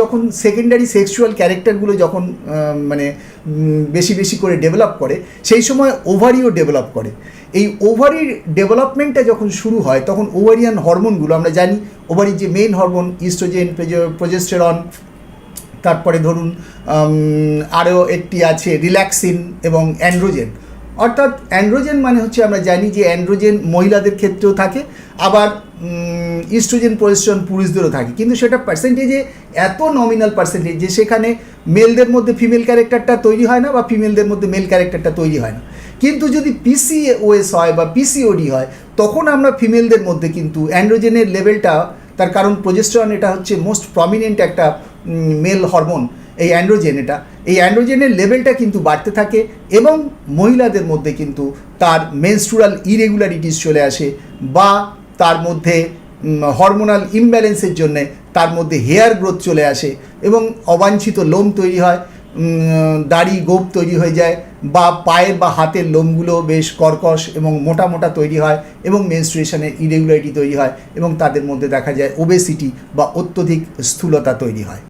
যখন secondary sexual ক্যারেক্টারগুলো যখন মানে বেশি বেশি করে ডেভেলপ করে, সেই সময় ওভারিও ডেভেলপ করে। এই ওভারির ডেভেলপমেন্টটা যখন শুরু হয়, তখন ওভারিয়ান হরমোনগুলো আমরা জানি ওভারির যে মেইন হরমোন ইস্ট্রোজেন প্রজেস্টেরন তারপরে ধরুন আরও একটি আছে রিল্যাক্সিন এবং অ্যান্ড্রোজেন অর্থাৎ অ্যান্ড্রোজেন মানে হচ্ছে আমরা জানি যে অ্যান্ড্রোজেন মহিলাদের ক্ষেত্রেও থাকে, আবার ইস্ট্রোজেন প্রজেস্ট্রন পুরুষদেরও থাকে। কিন্তু সেটা পার্সেন্টেজে এত নমিনাল পার্সেন্টেজ যে সেখানে মেলদের মধ্যে ফিমেল ক্যারেক্টারটা তৈরি হয় না বা ফিমেলদের মধ্যে মেল ক্যারেক্টারটা তৈরি হয় না। কিন্তু যদি পিসিওএস হয় বা পিসিওডি হয়, তখন আমরা ফিমেলদের মধ্যে কিন্তু অ্যান্ড্রোজেনের লেভেলটা তার কারণ প্রজেস্ট্রন এটা হচ্ছে মোস্ট প্রমিনেন্ট একটা মেল হরমোন এই অ্যান্ড্রোজেন এটা। এই অ্যান্ড্রোজেনের লেভেলটা কিন্তু বাড়তে থাকে এবং মহিলাদের মধ্যে কিন্তু তার মেনস্ট্রুরাল ইরেগুলারিটিস চলে আসে বা তার মধ্যে হরমোনাল ইমব্যালেন্সের জন্যে তার মধ্যে হেয়ার গ্রোথ চলে আসে এবং অবাঞ্ছিত লোম তৈরি হয় দাড়ি গোপ তৈরি হয়ে যায় বা পায়ের বা হাতের লোমগুলো বেশ কর্কশ এবং মোটা মোটা তৈরি হয় এবং মেনস্ট্রুয়েশনের ইরেগুলারিটি তৈরি হয় এবং তাদের মধ্যে দেখা যায় ওবেসিটি বা অত্যধিক স্থূলতা তৈরি হয়।